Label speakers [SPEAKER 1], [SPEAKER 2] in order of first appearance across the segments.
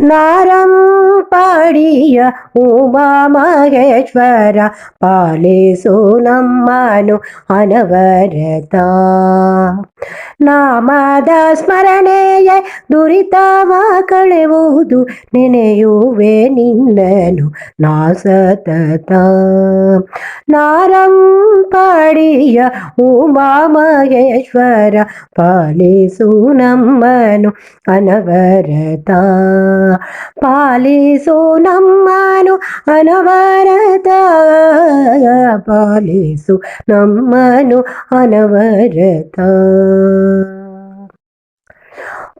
[SPEAKER 1] ನಾರಂ ಪಾಡಿಯ ಉಮಾ ಮಹೇಶ್ವರ, ಪಾಲಿಸು ನಮ್ಮನು ಅನವರತ. ನಾಮದ ಸ್ಮರಣೆಯ ದುರಿತವ ಕಳೆಯುವುದು ನೆನೆಯುವೆ ನಿನ್ನನು ನಾ ಸತತ ನಾರಂಪಾಡಿಯ ಉಮಾ ಮಹೇಶ್ವರ, ಪಾಲಿಸು ನಮ್ಮನು ಅನವರತ. പാലേസോ നമ്മാനു അനവരത. പാലേസു നമ്മാനു അനവരത.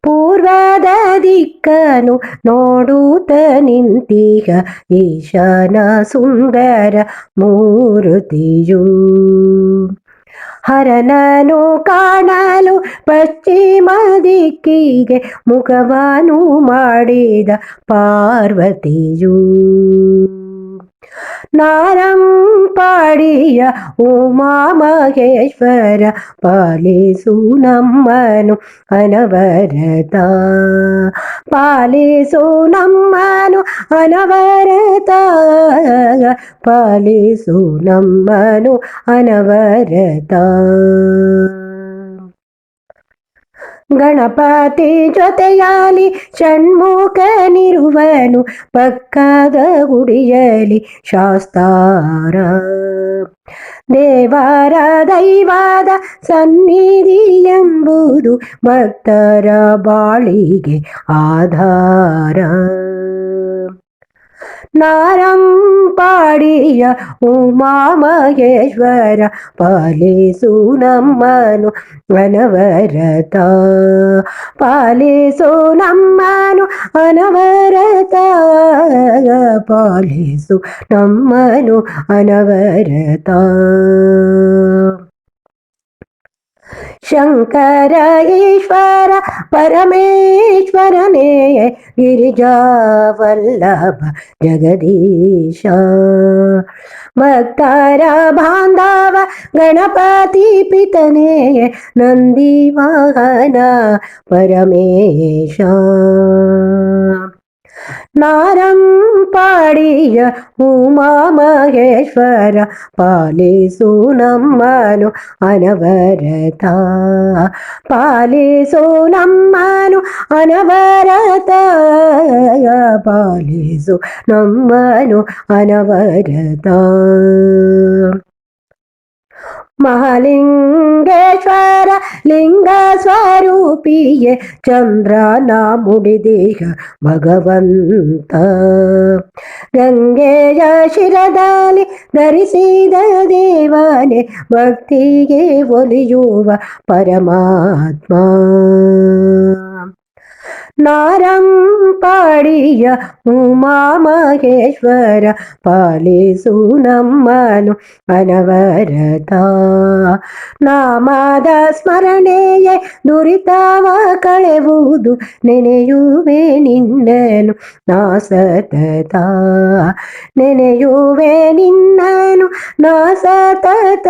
[SPEAKER 1] പൂർവദിക്കനു നോടൂത്ത നിന്തിക ഈശാന സുന്ദര മൂർത്തിയും. ಹರನನು ಕಾಣಲು ಪಶ್ಚಿಮ ದಿಕ್ಕಿಗೆ ಮುಖವನು ಮಾಡಿದ ಪಾರ್ವತಿಯು. ನಾರಂ ಪಾಡಿಯ ಉಮಾ ಮಹೇಶ್ವರ ಪಾಲಿಸು ನಮ್ಮನು ಅನವರತ. పాలిసు నమ్మను అనవరత పాలిసు నమ్మను అనవరత ಗಣಪತಿ ಜೊತೆಯಾಲಿ ಷಣ್ಮುಖನಿರುವನು ಪಕ್ಕದ ಗುಡಿಯಲಿ ಶಾಸ್ತಾರ. ದೇವರ ದೈವಾದ ಸನ್ನಿಧಿ ಎಂಬುದು ಭಕ್ತರ ಬಾಳಿಗೆ ಆಧಾರ. ನಾರಂಪಾಡಿಯ ಉಮಾ ಮಹೇಶ್ವರ ಪಾಲಿಸು ನಮ್ಮನು ಅನವರತ ಪಾಲಿಸು ನಮ್ಮನು ಅನವರತ ಪಾಲಿಸು ನಮ್ಮನು ಅನವರತ ಶಂಕರ ಈಶ್ವರ ಪರಮೇಶ್ವರನೇ ಗಿರಿಜಾ ವಲ್ಲಭ ಜಗದೀಶ ಭಕ್ತರ ಬಾಂಧವ ಗಣಪತಿ ಪಿತನೇ ನಂದಿ ವಾಹನ ಪರಮೇಶ നാരം പാടിയ ഉമാ മഹേശ്വര പാലിസൂനമ്മനു അനവരത. പാലിസൂനമ്മനു അനവരത പാലിസു നമ്മനു അനവരത. മഹാലിംഗേശ്വര ಲಿಂಗ ಸ್ವರೂಪಿಯೇ ಚಂದ್ರನ ಮುಡಿದೀಗ ಭಗವಂತ ಗಂಗೆಯ ಶಿರದಲ್ಲಿ ಧರಿಸಿದ ದೇವನೇ ಭಕ್ತಿಗೆ ಒಲಿಯುವ ಪರಮಾತ್ಮ നാരം പാടിയ ഉമാമഹേശ്വര പാലിസു നമ്മനു അനവരത നാമದ ಸ್ಮರಣೆಯೇ ದುರಿತವ ಕಳೆವುದು ನೆನೆಯುವೆ ನಿನ್ನನು ನಾ ಸತತ ನೆನೆಯುವೆ ನಿನ್ನನು ನಾ ಸತತ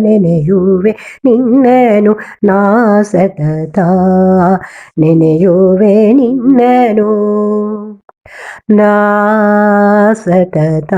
[SPEAKER 1] ನೆನೆಯುವೆ ನಿನ್ನನು ನಾ ಸತತ ನೆನೆಯುವೆ ನಿನ್ನನು ನಾ ಸತತ